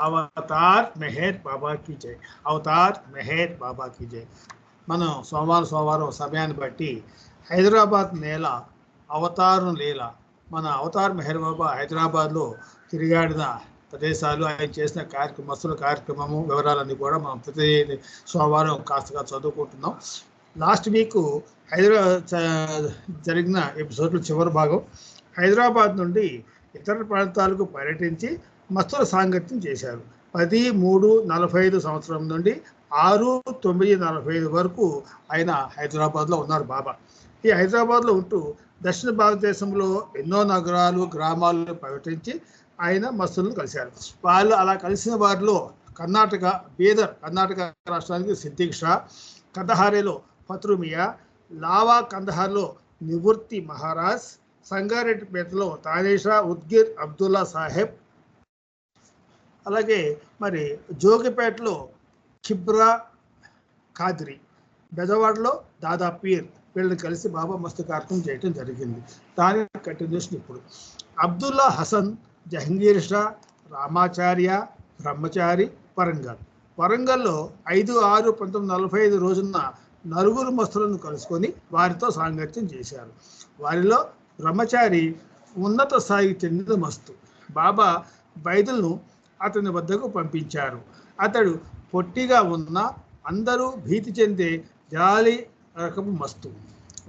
Avatar Meher బాబాకి జై. Avatar Meher బాబాకి జై. మనం సోమవారం సోమవారం సమయాన్ని బట్టి హైదరాబాద్ నేల అవతారం లీల మన అవతార్ మెహర్ బాబా హైదరాబాద్లో తిరిగాడిన ప్రదేశాలు ఆయన చేసిన కార్యక్రమ మస్తుల కార్యక్రమము వివరాలన్నీ కూడా మనం ప్రతి సోమవారం కాస్తగా చదువుకుంటున్నాం. లాస్ట్ వీక్ హైదరాబాద్ జరిగిన ఎపిసోడ్లో చివరి భాగం. హైదరాబాద్ నుండి ఇతర ప్రాంతాలకు పర్యటించి మస్తుల సాంగత్యం చేశారు. పది మూడు నలభై ఐదు సంవత్సరం నుండి ఆరు తొమ్మిది నలభై ఐదు వరకు ఆయన హైదరాబాద్లో ఉన్నారు బాబా. ఈ హైదరాబాద్లో ఉంటూ దక్షిణ భారతదేశంలో ఎన్నో నగరాలు గ్రామాలను పర్యటించి ఆయన మస్తులను కలిశారు. వాళ్ళు అలా కలిసిన వారిలో కర్ణాటక బీదర్ కర్ణాటక రాష్ట్రానికి సిద్దిక్ షా కందహారేలో పత్రుమియా లావా కందహార్లో నివృత్తి మహారాజ్ సంగారెడ్డిపేటలో తానేషా ఉద్గిర్ అబ్దుల్లా సాహెబ్ అలాగే మరి జోగిపేటలో కిబ్రా ఖాద్రి బెజవాడలో దాదా పీర్ వీళ్ళని కలిసి బాబా మస్తు కార్యక్రమం చేయడం జరిగింది. దాని కంటిన్యూషన్ ఇప్పుడు. అబ్దుల్లా హసన్ జహంగీర్ షా రామాచార్య బ్రహ్మచారి వరంగల్. వరంగల్లో ఐదు ఆరు పంతొమ్మిది నలభై ఐదు రోజున నలుగురు మస్తులను కలుసుకొని వారితో సాంగత్యం చేశారు. వారిలో బ్రహ్మచారి ఉన్నత స్థాయికి చెందిన మస్తు. బాబా బైదుల్ను అతని వద్దకు పంపించారు. అతడు పొట్టిగా ఉన్న అందరూ భీతి చెందే జాలి రకము మస్తు.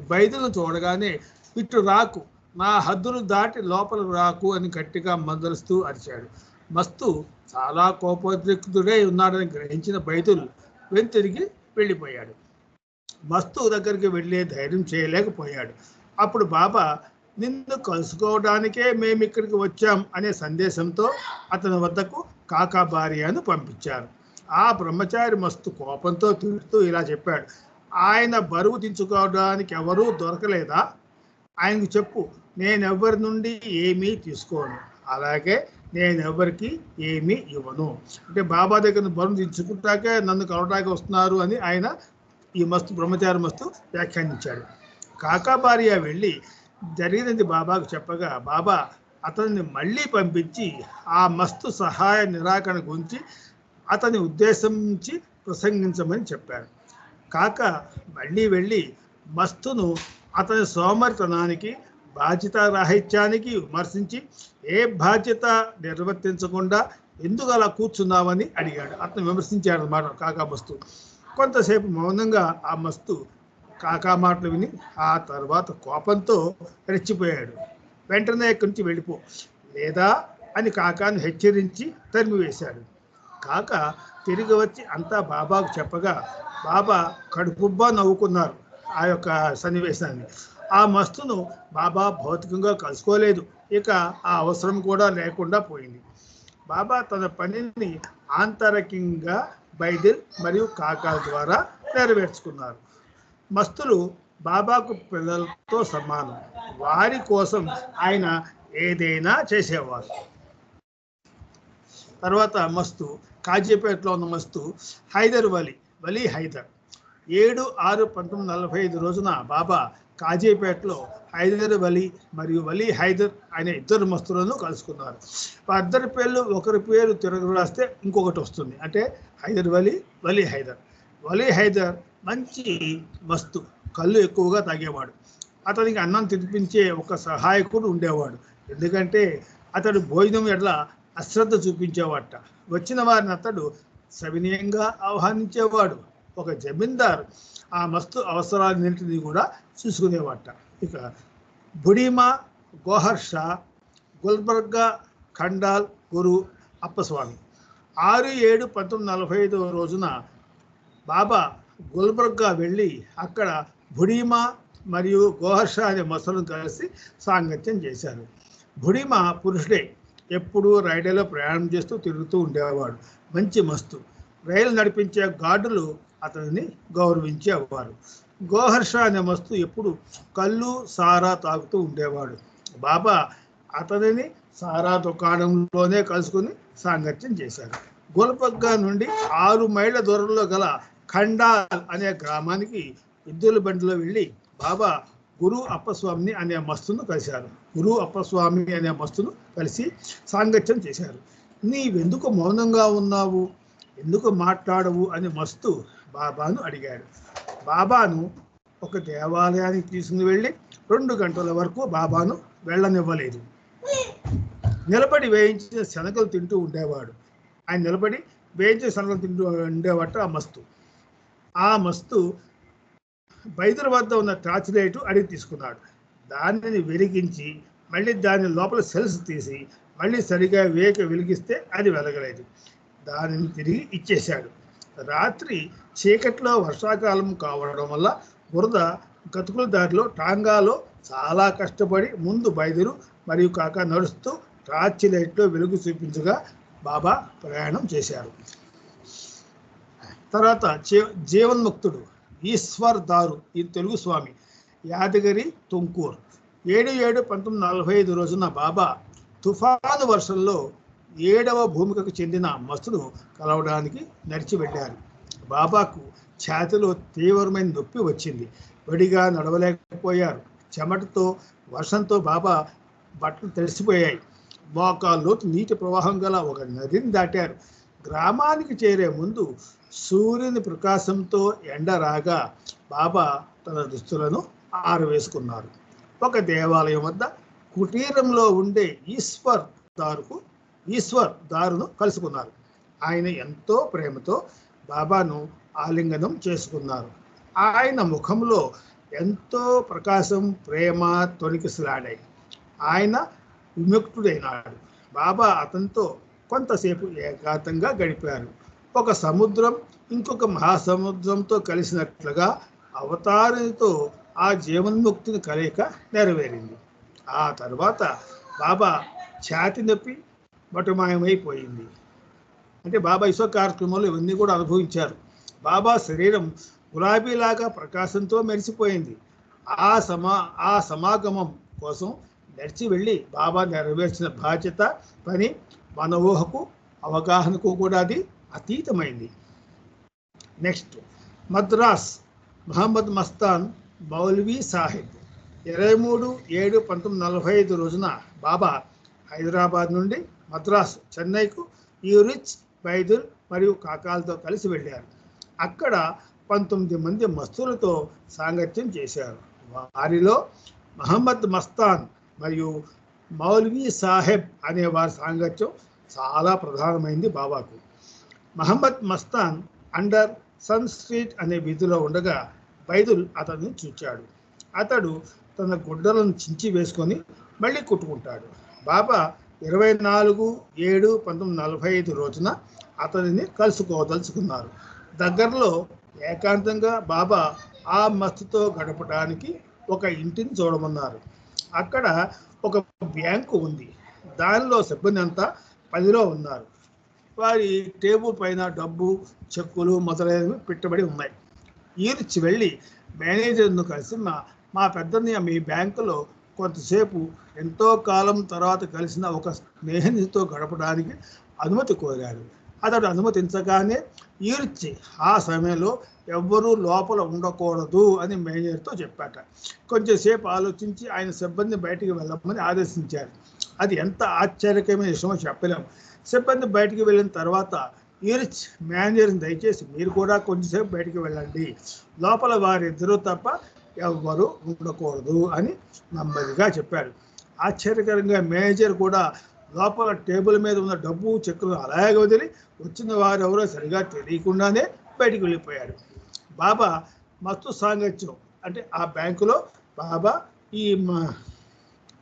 బైదులను చూడగానే ఇటు రాకు నా హద్దులు దాటి లోపల రాకు అని గట్టిగా మందలుస్తూ అరిచాడు. మస్తు చాలా కోపోద్రిక్తుడై ఉన్నాడని గ్రహించిన బైతులు వెంతిరిగి వెళ్ళిపోయాడు. మస్తు దగ్గరికి వెళ్ళే ధైర్యం చేయలేకపోయాడు. అప్పుడు బాబా నిన్ను కలుసుకోవడానికే మేము ఇక్కడికి వచ్చాం అనే సందేశంతో అతని వద్దకు కాకా భార్యను పంపించారు. ఆ బ్రహ్మచారి మస్తు కోపంతో తిడుతూ ఇలా చెప్పాడు. ఆయన బరువు దించుకోవడానికి ఎవరూ దొరకలేదా? ఆయనకు చెప్పు నేనెవ్వరి నుండి ఏమీ తీసుకోను. అలాగే నేను ఎవరికి ఏమీ ఇవ్వను. అంటే బాబా దగ్గర బరువు దించుకుంటాకే నన్ను కలవడానికి వస్తున్నారు అని ఆయన ఈ మస్తు బ్రహ్మచారి మస్తు వ్యాఖ్యానించాడు. కాకా భార్య వెళ్ళి జరిగినది బాబాకు చెప్పగా బాబా అతన్ని మళ్ళీ పంపించి ఆ మస్తు సహాయ నిరాకరణ గురించి అతని ఉద్దేశించి ప్రసంగించమని చెప్పారు. కాక మళ్ళీ వెళ్ళి మస్తును అతని సోమరితనానికి బాధ్యత రాహిత్యానికి విమర్శించి ఏ బాధ్యత నిర్వర్తించకుండా ఎందుకు అలా కూర్చున్నావని అడిగాడు. అతను విమర్శించాడు అన్నమాట కాకా మస్తు. కొంతసేపు మౌనంగా ఆ మస్తు కాకా మాటలు విని ఆ తర్వాత కోపంతో రెచ్చిపోయాడు. వెంటనే ఇక్కడి నుంచి వెళ్ళిపో. లేదా అని కాకాను హెచ్చరించి తరిమివేశాడు. కాక తిరిగి వచ్చి అంతా బాబాకు చెప్పగా బాబా కడుపుబ్బా నవ్వుకున్నారు ఆ యొక్క సన్నివేశాన్ని. ఆ మస్తును బాబా భౌతికంగా కలుసుకోలేదు. ఇక ఆ అవసరం కూడా లేకుండా పోయింది. బాబా తన పనిని ఆంతరికంగా బైదిల్ మరియు కాకా ద్వారా నెరవేర్చుకున్నారు. మస్తులు బాబాకు పిల్లలతో సమానం. వారి కోసం ఆయన ఏదైనా చేసేవారు. తర్వాత మస్తు కాజీపేటలో ఉన్న మస్తు హైదర్ వలి వలి హైదర్. ఏడు ఆరు పంతొమ్మిది నలభై ఐదు రోజున బాబా కాజీపేటలో హైదర్ వలి మరియు వలి హైదర్ అనే ఇద్దరు మస్తులను కలుసుకున్నారు. వారిద్దరి పేర్లు ఒకరి పేరు తిరగ రాస్తే ఇంకొకటి వస్తుంది. అంటే హైదర్ వలి వలి హైదర్. వలి హైదర్ మంచి మస్తు కళ్ళు ఎక్కువగా తాగేవాడు. అతనికి అన్నం తినిపించే ఒక సహాయకుడు ఉండేవాడు. ఎందుకంటే అతడు భోజనం ఎట్లా అశ్రద్ధ చూపించేవాట. వచ్చిన వారిని అతడు సవినయంగా ఆహ్వానించేవాడు. ఒక జమీందార్ ఆ మస్తు అవసరాలన్నింటినీ కూడా చూసుకునేవాట. ఇక బుడిమా గోహర్ష గుల్బర్గా ఖండాల్ గురు అప్పస్వామి. ఆరు ఏడు పంతొమ్మిది నలభై ఐదవ రోజున బాబా గుల్బర్గా వెళ్ళి అక్కడ బుడిమా మరియు గోహర్ష అనే మసలను కలిసి సాంగత్యం చేశారు. బుడిమా పురుషుడే ఎప్పుడూ రైడేలో ప్రయాణం చేస్తూ తిరుగుతూ ఉండేవాడు. మంచి మస్తు. రైలు నడిపించే గార్డులు అతనిని గౌరవించేవారు. గోహర్ష అనే మస్తు ఎప్పుడు కళ్ళు సారా తాగుతూ ఉండేవాడు. బాబా అతనిని సారా దుకాణంలోనే కలుసుకుని సాంగత్యం చేశారు. గోల్పగ్గా నుండి ఆరు మైళ్ళ దూరంలో గల ఖండాల్ అనే గ్రామానికి ఎద్దుల బండిలో వెళ్ళి బాబా గురు అప్పస్వామిని అనే మస్తును కలిశారు. గురు అప్పస్వామి అనే మస్తును కలిసి సాంగత్యం చేశారు. నీవెందుకు మౌనంగా ఉన్నావు? ఎందుకు మాట్లాడవు? అని మస్తు బాబాను అడిగాడు. బాబాను ఒక దేవాలయానికి తీసుకుని వెళ్ళి రెండు గంటల వరకు బాబాను వెళ్ళనివ్వలేదు. నిలబడి వేయించిన శనగలు తింటూ ఉండేవాడు. ఆయన నిలబడి వేయించిన శనగలు తింటూ ఉండేవాట ఆ మస్తు. ఆ మస్తు బైదుల వద్ద ఉన్న టార్చ్ లైట్ అడిగి తీసుకున్నాడు. దానిని వెలిగించి మళ్ళీ దాని లోపల సెల్స్ తీసి మళ్ళీ సరిగా వేక వెలిగిస్తే అది వెలగలేదు. దానిని తిరిగి ఇచ్చేశాడు. రాత్రి చీకట్లో వర్షాకాలం కావడం వల్ల బురద గతుకుల దారిలో టాంగాలో చాలా కష్టపడి ముందు బయలుదేరు మరియు కాక నడుస్తూ టార్చ్ లైట్లో వెలుగు చూపించగా బాబా ప్రయాణం చేశారు. తర్వాత జీ జీవన్ముక్తుడు ఈశ్వర్ దారు ఈ తెలుగు స్వామి యాదగిరి తుంకూర్. ఏడు ఏడు పంతొమ్మిది నలభై ఐదు రోజున బాబా తుఫాను వర్షంలో ఏడవ భూమికకు చెందిన మస్తును కలవడానికి నడిచి వెళ్ళారు బాబాకు ఛాతిలో తీవ్రమైన నొప్పి వచ్చింది. వడిగా నడవలేకపోయారు. చెమటతో వర్షంతో బాబా బట్టలు తడిసిపోయాయి మోకాల్లోతు నీటి ప్రవాహం గల ఒక నదిని దాటారు. గ్రామానికి చేరే ముందు సూర్యుని ప్రకాశంతో ఎండ రాగా బాబా తన దుస్తులను ఆరవేసుకున్నారు. ఒక దేవాలయం వద్ద కుటీరంలో ఉండే ఈశ్వర్ దారుకు ఈశ్వర్ దారును కలుసుకున్నారు. ఆయన ఎంతో ప్రేమతో బాబాను ఆలింగనం చేసుకున్నారు. ఆయన ముఖంలో ఎంతో ప్రకాశం ప్రేమ తొణికిసలాడాయి. ఆయన విముక్తుడైనాడు. బాబా అతనితో కొంతసేపు ఏకాంతంగా గడిపారు. ఒక సముద్రం ఇంకొక మహాసముద్రంతో కలిసినట్లుగా అవతారితో ఆ జీవన్ముక్తిని కలయిక నెరవేరింది. ఆ తర్వాత బాబా ఛాతి నొప్పి బటుమాయమైపోయింది అంటే బాబా ఇసో కార్యక్రమంలో ఇవన్నీ కూడా అనుభవించారు. బాబా శరీరం గులాబీలాగా ప్రకాశంతో మెరిసిపోయింది. ఆ సమా ఆ సమాగమం కోసం నడిచి వెళ్ళి బాబా నెరవేర్చిన బాధ్యత పని మన ఊహకు అవగాహనకు కూడా అది అతీతమైంది. నెక్స్ట్ మద్రాస్ మహమ్మద్ మస్తాన్ మౌల్వీ సాహిబ్. ఇరవై మూడు ఏడు పంతొమ్మిది నలభై ఐదు రోజున బాబా హైదరాబాద్ నుండి మద్రాస్ చెన్నైకు యూరిచ్ బైదుల్ మరియు కాకాలతో కలిసి వెళ్ళారు. అక్కడ పంతొమ్మిది మంది మస్తులతో సాంగత్యం చేశారు. వారిలో మహమ్మద్ మస్తాన్ మరియు మౌల్వీ సాహెబ్ అనే వారి సాంగత్యం చాలా ప్రధానమైంది బాబాకు. Mohammed Mastan under sun street అనే వీధిలో ఉండగా బైదుల్ అతన్ని చూచాడు. అతడు తన గుడ్డలను చించి వేసుకొని మళ్ళీ కుట్టుకుంటాడు. బాబా ఇరవై నాలుగు ఏడు పంతొమ్మిది నలభై ఐదు రోజున అతనిని కలుసుకోదలుచుకున్నారు. దగ్గరలో ఏకాంతంగా బాబా ఆ మస్తుతో గడపడానికి ఒక ఇంటిని చూడమన్నారు. అక్కడ ఒక బ్యాంకు ఉంది. దానిలో సిబ్బంది అంతా పదిలో ఉన్నారు. వారి టేబుల్ పైన డబ్బు చెక్కులు మొదలైనవి పెట్టబడి ఉన్నాయి. ఈర్చి వెళ్ళి మేనేజర్ను కలిసి మా మా పెద్దని మీ బ్యాంకులో కొంతసేపు ఎంతో కాలం తర్వాత కలిసిన ఒక స్నేహితుతో గడపడానికి అనుమతి కోరారు. అతడు అనుమతించగానే ఈడ్చి ఆ సమయంలో ఎవ్వరూ లోపల ఉండకూడదు అని మేనేజర్తో చెప్పాట. కొంచెంసేపు ఆలోచించి ఆయన సిబ్బంది బయటికి వెళ్ళమని ఆదేశించారు. అది ఎంత ఆశ్చర్యకరమైన విషయమో చెప్పలేము సిబ్బంది బయటికి వెళ్ళిన తర్వాత ఈరిచ్ మేనేజర్ని దయచేసి మీరు కూడా కొంచెంసేపు బయటికి వెళ్ళండి. లోపల వారిద్దరూ తప్ప ఎవ్వరూ ఉండకూడదు అని నెమ్మదిగా చెప్పారు. ఆశ్చర్యకరంగా మేనేజర్ కూడా లోపల టేబుల్ మీద ఉన్న డబ్బు చెక్కులు అలాగే వదిలి వచ్చిన వారు ఎవరో సరిగా తెలియకుండానే బయటికి వెళ్ళిపోయాడు. బాబా మస్తు సాంగత్యం. అంటే ఆ బ్యాంకులో బాబా ఈ మ-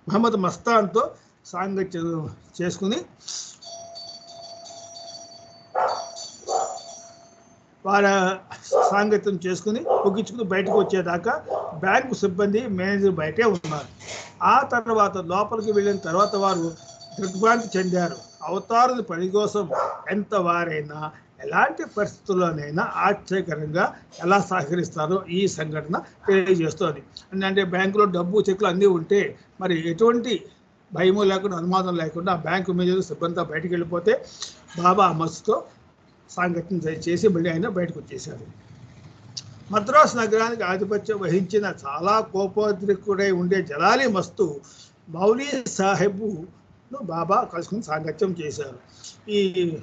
మహమ్మద్ మస్తాన్తో సాంగత్యం చేసుకుని వారి సాంగత్యం చేసుకుని పొగ్గించుకుని బయటకు వచ్చేదాకా బ్యాంకు సిబ్బంది మేనేజర్ బయటే ఉన్నారు. ఆ తర్వాత లోపలికి వెళ్ళిన తర్వాత వారు దిగ్భ్రాంతి చెందారు. అవతారుని పని కోసం ఎంత వారైనా ఎలాంటి పరిస్థితుల్లోనైనా ఆశ్చర్యకరంగా ఎలా సహకరిస్తారో ఈ సంఘటన తెలియజేస్తోంది. అంటే బ్యాంకులో డబ్బు చెక్కులు అన్నీ ఉంటే మరి ఎటువంటి భయము లేకుండా అనుమానం లేకుండా బ్యాంకు మేనేజర్ సిబ్బంది బయటకు వెళ్ళిపోతే బాబా మస్తుతో సంఘటన చేసి మళ్ళీ ఆయన బయటకు వచ్చేశారు. మద్రాస్ నగరానికి ఆధిపత్యం వహించిన చాలా కోపోద్రికుడై ఉండే జలాలి మస్తు మౌలీ సాహెబు బాబా కలుసుకుని సాంగత్యం చేశారు. ఈ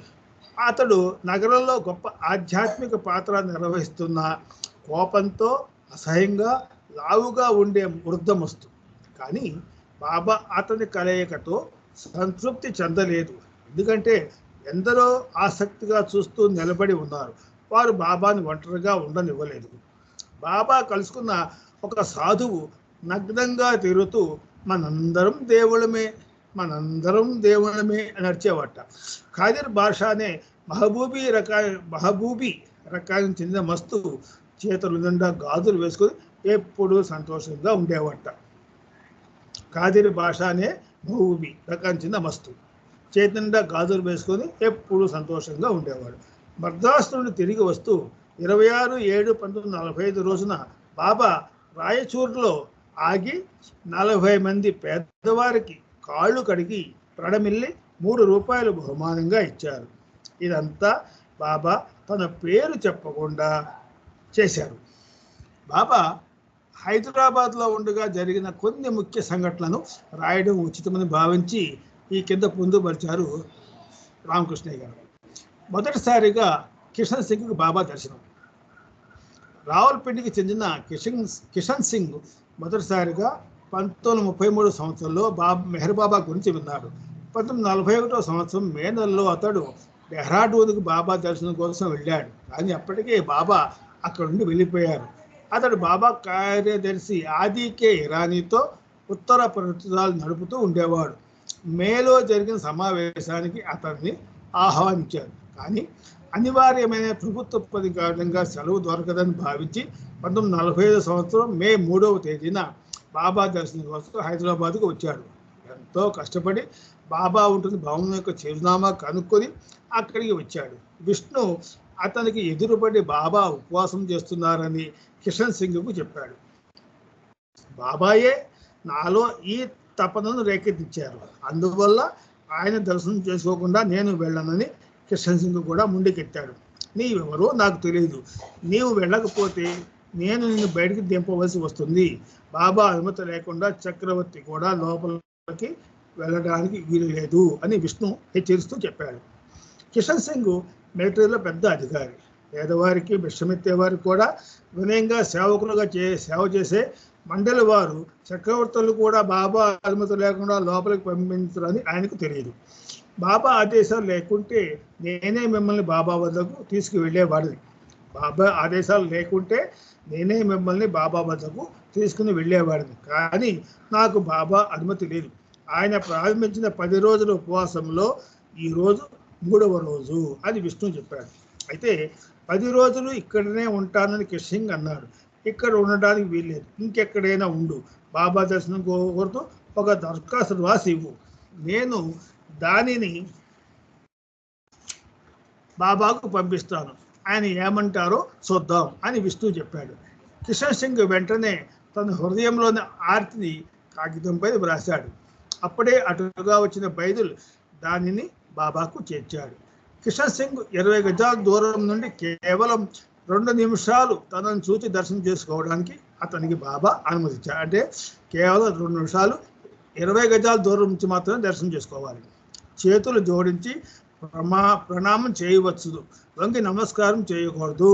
అతడు నగరంలో గొప్ప ఆధ్యాత్మిక పాత్ర నిర్వహిస్తున్న కోపంతో అసహ్యంగా లావుగా ఉండే వృద్ధమస్తు. కానీ బాబా అతని కలయికతో సంతృప్తి చెందలేదు. ఎందుకంటే ఎందరో ఆసక్తిగా చూస్తూ నిలబడి ఉన్నారు. వారు బాబాని ఒంటరిగా ఉండనివ్వలేదు. బాబా కలుసుకున్న ఒక సాధువు నగ్నంగా తిరుగుతూ మనందరం దేవుళ్ళమే. మనందరం దేవుళ్ళమే అని అరిచేవట. ఖాదిర్ భాషానే మహబూబీ రకా మహబూబీ రకానికి చెందిన మస్తు చేతులు నిండా గాజులు వేసుకొని ఎప్పుడూ సంతోషంగా ఉండేవాట. ఖాదిర్ భాషానే మహబూబీ రకానికి చెందిన మస్తు చేతి నిండా గాజులు వేసుకొని ఎప్పుడూ సంతోషంగా ఉండేవాడు. మద్రాసు నుండి తిరిగి వస్తూ ఇరవై ఆరు ఏడు పంతొమ్మిది నలభై ఐదు రోజున బాబా రాయచూరులో ఆగి నలభై మంది పేదవారికి కాళ్ళు కడిగి ప్రణమిల్లి మూడు రూపాయలు బహుమానంగా ఇచ్చారు. ఇదంతా బాబా తన పేరు చెప్పకుండా చేశారు. బాబా హైదరాబాద్లో ఉండగా జరిగిన కొన్ని ముఖ్య సంఘటనలను రాయడం ఉచితమని భావించి ఈ కింద పొందుపరిచారు రామకృష్ణయ్య గారు. మొదటిసారిగా కిషన్ సింగ్కు బాబా దర్శనం. రావులపిండికి చెందిన కిషన్ కిషన్ సింగ్ మొదటిసారిగా పంతొమ్మిది ముప్పై మూడు సంవత్సరంలో బాబా మెహర్ బాబా గురించి విన్నాడు పంతొమ్మిది నలభై ఒకటో సంవత్సరం మే నెలలో అతడు డెహ్రాడూన్కి బాబా దర్శనం కోసం వెళ్ళాడు. కానీ అప్పటికే బాబా అక్కడ నుండి వెళ్ళిపోయారు. అతడు బాబా కార్యదర్శి ఆదికే ఇరానీతో ఉత్తర ప్రవృత్తాలు నడుపుతూ ఉండేవాడు. మేలో జరిగిన సమావేశానికి అతన్ని ఆహ్వానించారు. కానీ అనివార్యమైన ప్రభుత్వ పది కారణంగా సెలవు దొరకదని భావించి పంతొమ్మిది నలభై ఐదు సంవత్సరం మే మూడవ తేదీన బాబా దర్శనం కోసం హైదరాబాద్కు వచ్చాడు. ఎంతో కష్టపడి బాబా ఉంటుంది భవనం యొక్క చిరునామా కనుక్కొని అక్కడికి వచ్చాడు. విష్ణు అతనికి ఎదురుపడి బాబా ఉపవాసం చేస్తున్నారని కిషన్ సింగ్కు చెప్పాడు. బాబాయే నాలో ఈ తపనను రేకెత్తించారు. అందువల్ల ఆయన దర్శనం చేసుకోకుండా నేను వెళ్ళనని కిషన్ సింగ్ కూడా ముందుకెత్తాడు నీవెవరో నాకు తెలియదు నీవు వెళ్ళకపోతే నేను నిన్ను బయటకు దింపవలసి వస్తుంది. బాబా అనుమతి లేకుండా చక్రవర్తి కూడా లోపలికి వెళ్ళడానికి వీలు లేదు అని విష్ణు హెచ్చరిస్తూ చెప్పాడు. కిషన్ సింగ్ మిలిటరీలో పెద్ద అధికారి. పేదవారికి విషమెత్తేవారికి కూడా వినయంగా సేవకులుగా చే సేవ చేసే మండలి వారు చక్రవర్తులు కూడా బాబా అనుమతి లేకుండా లోపలికి పంపించరని ఆయనకు తెలియదు. బాబా ఆదేశాలు లేకుంటే నేనే మిమ్మల్ని బాబా వద్దకు తీసుకువెళ్ళేవాడిని. బాబా ఆదేశాలు లేకుంటే నేనే మిమ్మల్ని బాబా వద్దకు తీసుకుని వెళ్ళేవాడిని. కానీ నాకు బాబా అనుమతి లేదు. ఆయన ప్రారంభించిన పది రోజుల ఉపవాసంలో ఈరోజు మూడవ రోజు అని విష్ణు చెప్పాడు. అయితే పది రోజులు ఇక్కడనే ఉంటానని కిషింగ్ అన్నాడు ఇక్కడ ఉండడానికి వీల్లేదు. ఇంకెక్కడైనా ఉండు. బాబా దర్శనం కోరుతూ ఒక దరఖాస్తు రాసి ఇవ్వు. నేను దానిని బాబాకు పంపిస్తాను. ఆయన ఏమంటారో చూద్దాం అని విష్ణు చెప్పాడు. కిషన్ సింగ్ వెంటనే తన హృదయంలోని ఆర్తిని కాగితంపై వ్రాశాడు. అప్పుడే అటుగా వచ్చిన బైదుల్ దానిని బాబాకు చేర్చాడు. కిషన్ సింగ్ ఇరవై గజాల దూరం నుండి కేవలం రెండు నిమిషాలు తనను చూచి దర్శనం చేసుకోవడానికి అతనికి బాబా అనుమతించాడు అంటే కేవలం రెండు నిమిషాలు ఇరవై గజాల దూరం నుంచి మాత్రమే దర్శనం చేసుకోవాలి. చేతులు జోడించి ప్రమా ప్రణామం చేయవచ్చు వంగి నమస్కారం చేయకూడదు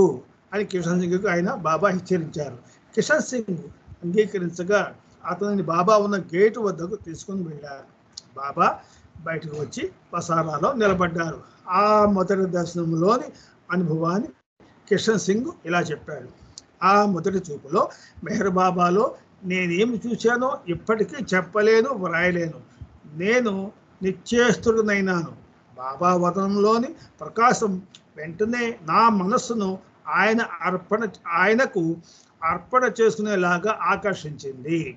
అని కిషన్ సింగ్కు ఆయన బాబా హెచ్చరించారు. కిషన్ సింగ్ అంగీకరించగా అతనిని బాబా ఉన్న గేటు వద్దకు తీసుకుని వెళ్ళారు. బాబా బయటకు వచ్చి పసారాలో నిలబడ్డారు. ఆ మొదటి దర్శనంలోని అనుభవాన్ని కిషన్ సింగ్ ఇలా చెప్పాడు. ఆ మొదటి చూపులో మెహర్ బాబాలో నేనేమి చూశానో ఇప్పటికీ చెప్పలేను వ్రాయలేను. నేను నిశ్చేస్తుడనైనాను బాబా వదనంలోని ప్రకాశం వెంటనే నా మనస్సును ఆయన అర్పణ ఆయనకు అర్పణ చేసుకునేలాగా ఆకర్షించింది.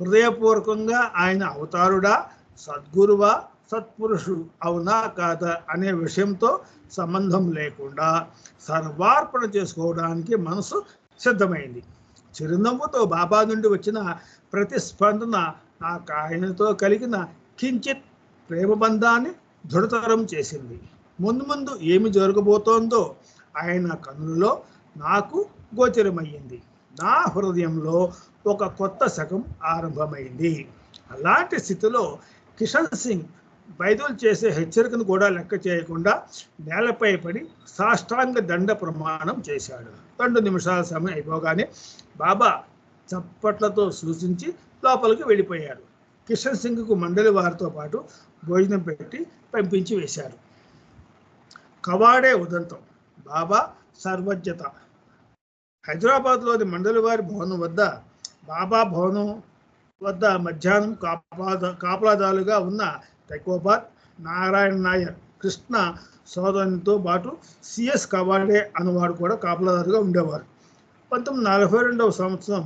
హృదయపూర్వకంగా ఆయన అవతారుడా సద్గురువా సత్పురుషుడు అవునా కాదా అనే విషయంతో సంబంధం లేకుండా సర్వార్పణ చేసుకోవడానికి మనసు సిద్ధమైంది. చిరునవ్వుతో బాబా నుండి వచ్చిన ప్రతిస్పందన నాకు ఆయనతో కలిగిన కించిత్ ప్రేమబంధాన్ని దృఢతరం చేసింది. ముందు ముందు ఏమి జరగబోతోందో ఆయన కనులలో నాకు గోచరమయ్యింది. నా హృదయంలో ఒక కొత్త శకం ఆరంభమైంది. అలాంటి స్థితిలో కిషన్ సింగ్ బైదులు చేసే హెచ్చరికను కూడా లెక్క చేయకుండా నేలపై పడి సాష్టాంగ దండ ప్రమాణం చేశాడు. రెండు నిమిషాల సమయం అయిపోగానే బాబా చప్పట్లతో సూచించి లోపలికి వెళ్ళిపోయారు. కిషన్ సింగ్కు మండలి వారితో పాటు భోజనం పెట్టి పంపించి వేశారు. కవాడే ఉదంతం. బాబా సర్వజ్ఞత. హైదరాబాద్లోని మండలి వారి భవనం వద్ద బాబా భవనం వద్ద మధ్యాహ్నం కాపలా కాపలాదారులుగా ఉన్న టెకోబాద్ నారాయణ నాయర్ కృష్ణ సోదరునితో పాటు సిఎస్ కవాడే అనేవాడు కూడా కాపలాదారుగా ఉండేవారు. పంతొమ్మిది నలభై రెండవ సంవత్సరం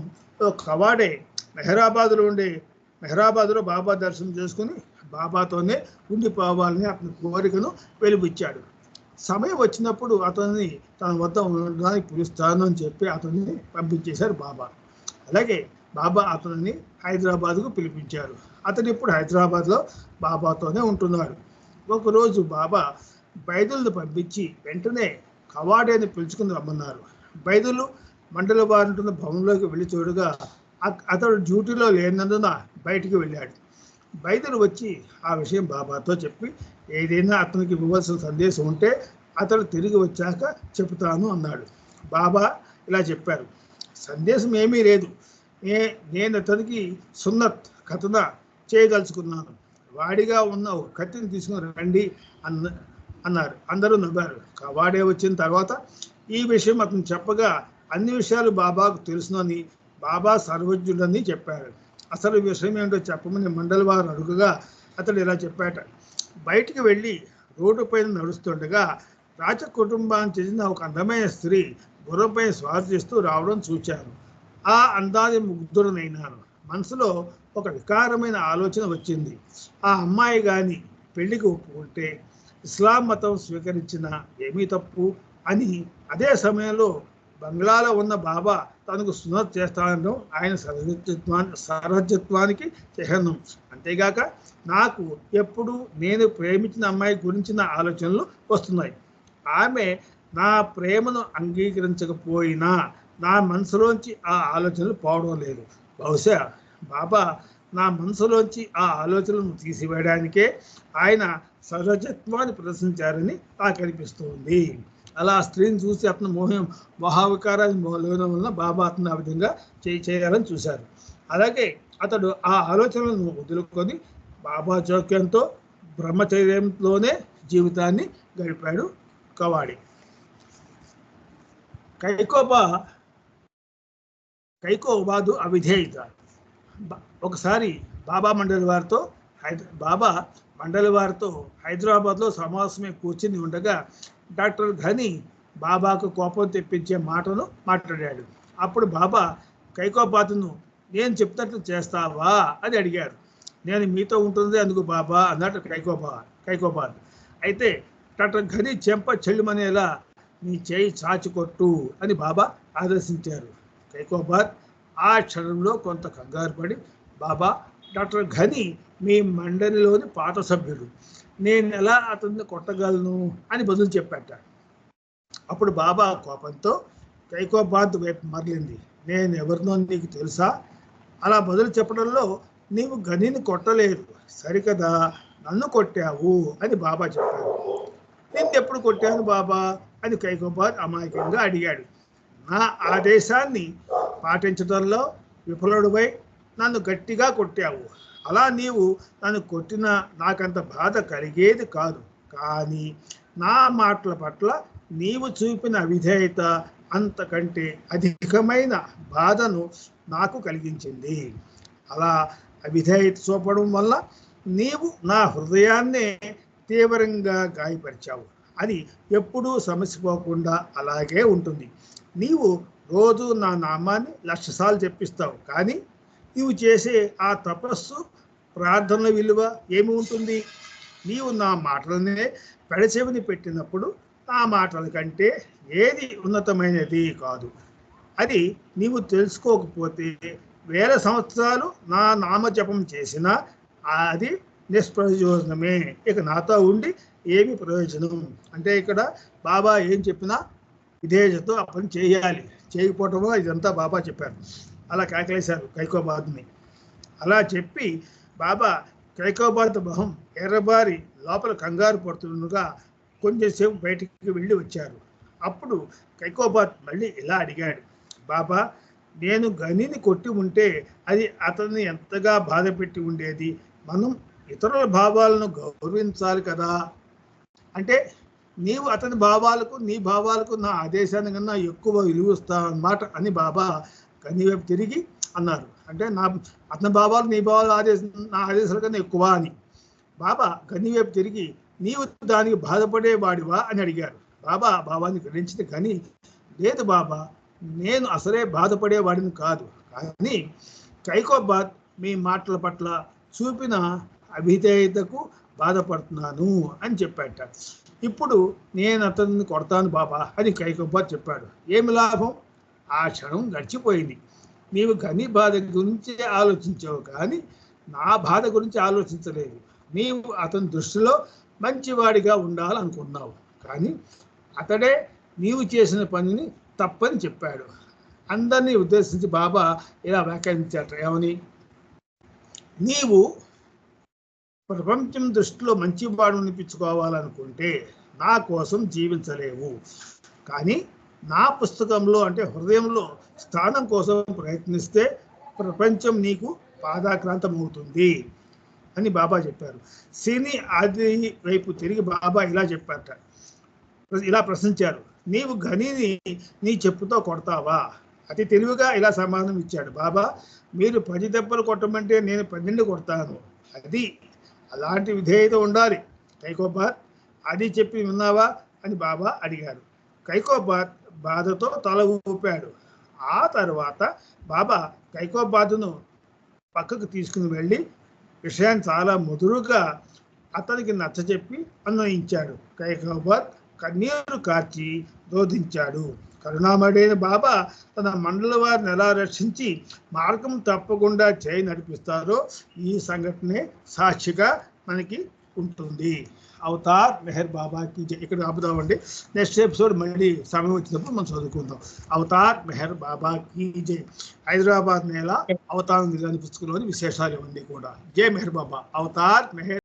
కవాడే మెహరాబాద్లో ఉండే మెహరాబాద్లో బాబా దర్శనం చేసుకుని బాబాతోనే ఉండిపోవాలని అతని కోరికను వెలిపించాడు సమయం వచ్చినప్పుడు అతన్ని తన వద్ద ఉండడానికి పిలుస్తాను అని చెప్పి అతన్ని పంపించేశారు బాబా. అలాగే బాబా అతనిని హైదరాబాద్కు పిలిపించారు. అతను ఇప్పుడు హైదరాబాద్లో బాబాతోనే ఉంటున్నాడు. ఒకరోజు బాబా బైదులను పంపించి వెంటనే కవాడేని పిలుచుకుని రమ్మన్నారు. బైదులు మండల వారుంటున్న భవనంలోకి వెళ్ళి చూడగా అతడు డ్యూటీలో లేనందున బయటికి వెళ్ళాడు. బైదులు వచ్చి ఆ విషయం బాబాతో చెప్పి ఏదైనా అతనికి ఇవ్వవలసిన సందేశం ఉంటే అతడు తిరిగి వచ్చాక చెబుతాను అన్నాడు. బాబా ఇలా చెప్పారు. సందేశం ఏమీ లేదు. నే నేను అతనికి సున్నత్ కథన చేయదలుచుకున్నాను. వాడిగా ఉన్న ఒక కత్తిని తీసుకుని రండి అన్న అన్నారు. అందరూ నవ్వారు. వాడే వచ్చిన తర్వాత ఈ విషయం అతను చెప్పగా అన్ని విషయాలు బాబాకు తెలుసునని బాబా సర్వజ్ఞుడని చెప్పారు. అసలు విషయం ఏంటో చెప్పమని మండలి వారు అడుగుగా అతడు ఇలా చెప్పాట. బయటికి వెళ్ళి రోడ్డు పైన నడుస్తుండగా రాజ కుటుంబానికి చెందిన ఒక అందమైన స్త్రీ గుర్రంపై స్వారీ చేస్తూ రావడం చూచాను ఆ అందాన్ని ముగ్ధుడనైనాను మనసులో ఒక వికారమైన ఆలోచన వచ్చింది. ఆ అమ్మాయి కానీ పెళ్ళికి ఒప్పుకుంటే ఇస్లాం మతం స్వీకరించిన ఏమీ తప్పు అని అదే సమయంలో బంగ్లాలో ఉన్న బాబా తనకు సున్నత్ చేస్తానడం ఆయన సర్వజ్ఞత్వాన్ని సర్వజ్ఞత్వానికి చిహ్నం అంతేగాక నాకు ఎప్పుడు నేను ప్రేమించిన అమ్మాయి గురించిన ఆలోచనలు వస్తున్నాయి. ఆమె నా ప్రేమను అంగీకరించకపోయినా నా మనసులోంచి ఆ ఆలోచనలు పోవడం లేదు. బహుశా బాబా నా మనసులోంచి ఆ ఆలోచనలను తీసివేయడానికే ఆయన సహజత్వాన్ని ప్రదర్శించారని నాకు అనిపిస్తుంది. అలా ఆ స్త్రీని చూసి అతను మోహం మహావికారాన్ని లోనం వలన బాబా అతను ఆ విధంగా చేయి చేయాలని చూశారు. అలాగే అతడు ఆ ఆలోచనలను వదులుకొని బాబా జోక్యంతో బ్రహ్మచర్యంలోనే జీవితాన్ని గడిపాడు కవాడి. కైకోబా కైకోబాదు అవిధేయత. ఒకసారి బాబా మండలి వారితో హైదరా బాబా మండలి వారితో హైదరాబాద్లో సమావేశమే కూర్చుని ఉండగా డాక్టర్ ఘని బాబాకు కోపం తెప్పించే మాటను మాట్లాడాడు. అప్పుడు బాబా కైకోపాతును నేను చెప్తున్నట్లు చేస్తావా? అని అడిగారు. నేను మీతో ఉంటుంది అందుకు బాబా అన్నట్టు కైకోబా కైకోబాద్ అయితే డాక్టర్ ఘని చెంప చెల్లుమనేలా నీ చేయి చాచి కొట్టు అని బాబా ఆదేశించారు. కైకోబాద్ ఆ క్షణంలో కొంత కంగారు పడి బాబా డాక్టర్ ఘని మీ మండలిలోని పాత సభ్యుడు. నేను ఎలా అతన్ని కొట్టగలను అని బదులు చెప్పాట. అప్పుడు బాబా కోపంతో కైకోబాద్ వైపు మరలింది. నేను ఎవరినో నీకు తెలుసా? అలా బదులు చెప్పడంలో నీవు గనిని కొట్టలేదు. సరికదా. నన్ను కొట్టావు అని బాబా చెప్పారు నేను ఎప్పుడు కొట్టాను బాబా? అని కైకోబాద్ అమాయకంగా అడిగాడు. నా ఆదేశాన్ని పాటించడంలో విఫలుడుపై నన్ను గట్టిగా కొట్టావు. అలా నీవు నన్ను కొట్టినా నాకంత బాధ కలిగేది కాదు. కానీ నా మాటల పట్ల నీవు చూపిన విధేయత అంతకంటే అధికమైన బాధను నాకు కలిగించింది. అలా అవిధేయత చూపడం వల్ల నీవు నా హృదయాన్నే తీవ్రంగా గాయపరిచావు. అది ఎప్పుడూ సమసిపోకుండా అలాగే ఉంటుంది. నీవు రోజు నా నామాన్ని లక్షసార్లు చెప్పిస్తావు కానీ నీవు చేసే ఆ తపస్సు ప్రార్థనల విలువ ఏమి ఉంటుంది? నీవు నా మాటలనే పెడచెవిని పెట్టినప్పుడు నా మాటల కంటే ఏది ఉన్నతమైనది కాదు. అది నీవు తెలుసుకోకపోతే వేల సంవత్సరాలు నా నామజపం చేసినా అది నిష్ప్రయోజనమే. ఇక నాతో ఉండి ఏమి ప్రయోజనం. అంటే ఇక్కడ బాబా ఏం చెప్పినా విధేయతతో ఆ పని చేయాలి. చేయకపోవటమో ఇదంతా బాబా చెప్పారు. అలా కాకలేశారు కైకోబాద్ని. అలా చెప్పి బాబా కైకోబార్త మొహం ఎర్రబారి లోపల కంగారు పడుతుండగా కొంచెంసేపు బయటికి వెళ్ళి వచ్చారు. అప్పుడు కైకోబార్త్ మళ్ళీ ఇలా అడిగాడు బాబా నేను గనిని కొట్టి ఉంటే అది అతన్ని ఎంతగా బాధ పెట్టి ఉండేది? మనం ఇతరుల భావాలను గౌరవించాలి కదా? అంటే నీవు అతని భావాలకు నీ భావాలకు నా ఆదేశాన్ని కన్నా ఎక్కువ విలువ అన్నమాట అని బాబా గని వైపు తిరిగి అన్నారు. అంటే నా అతని భావాలు నీ భావాలు ఆదేశం నా ఆదేశాల కన్నా ఎక్కువ అని. బాబా గని వైపు తిరిగి నీవు దానికి బాధపడేవాడివా అని అడిగారు. బాబా భావాన్ని గ్రహించింది కానీ లేదు బాబా నేను అసలే బాధపడేవాడిని కాదు. కానీ కైకోబాద్ మీ మాటల పట్ల చూపిన అభిధేయతకు బాధపడుతున్నాను అని చెప్పాట. ఇప్పుడు నేను అతన్ని కొడతాను బాబా అని కైకోబాద్ చెప్పాడు. ఏమి లాభం? ఆ క్షణం గడిచిపోయింది. నీవు గని బాధ గురించి ఆలోచించావు కానీ నా బాధ గురించి ఆలోచించలేదు. నీవు అతని దృష్టిలో మంచివాడిగా ఉండాలనుకున్నావు. కానీ అతడే నీవు చేసిన పనిని తప్పని చెప్పాడు. అందరినీ ఉద్దేశించి బాబా ఇలా వ్యాఖ్యానించాట ఏమని? నీవు ప్రపంచం దృష్టిలో మంచివాడు అనిపించుకోవాలనుకుంటే నా కోసం జీవించలేవు. కానీ నా పుస్తకంలో అంటే హృదయంలో స్థానం కోసం ప్రయత్నిస్తే ప్రపంచం నీకు పాదాక్రాంతమవుతుంది అని బాబా చెప్పారు. సినీ ఆది వైపు తిరిగి బాబా ఇలా చెప్పారట. ఇలా ప్రశ్నించారు. నీవు గనిని నీ చెప్పుతో కొడతావా? అతి తెలివిగా ఇలా సమాధానం ఇచ్చాడు. బాబా మీరు పది దెబ్బలు కొట్టమంటే నేను పన్నెండు కొడతాను. అది అలాంటి విధేయత ఉండాలి. కైకోబార్ అది చెప్పి విన్నావా? అని బాబా అడిగారు. కైకోబార్ బాధతో తల ఊపాడు. ఆ తర్వాత బాబా కైకోబాద్ను పక్కకు తీసుకుని వెళ్ళి విషయాన్ని చాలా మధురుగా అతనికి నచ్చజెప్పి అన్వయించాడు. కైకోబాద్ కన్నీరు కార్చి రోధించాడు. కరుణామడైన బాబా తన మండల వారిని ఎలా రక్షించి మార్గం తప్పకుండా చేయి నడిపిస్తారో ఈ సంఘటనే సాక్షిగా మనకి ఉంటుంది. అవతార్ మెహర్ బాబాకి జై. ఇక్కడ ఆపుదామండి. నెక్స్ట్ ఎపిసోడ్ మళ్ళీ సమయం వచ్చినప్పుడు మనం చదువుకుందాం. అవతార్ మెహర్ బాబాకి జై. హైదరాబాద్ నేల అవతారం నిజాన్ని పుస్తకంలోని విశేషాలు ఇవన్నీ కూడా. జై మెహర్ బాబా. అవతార్ మెహర్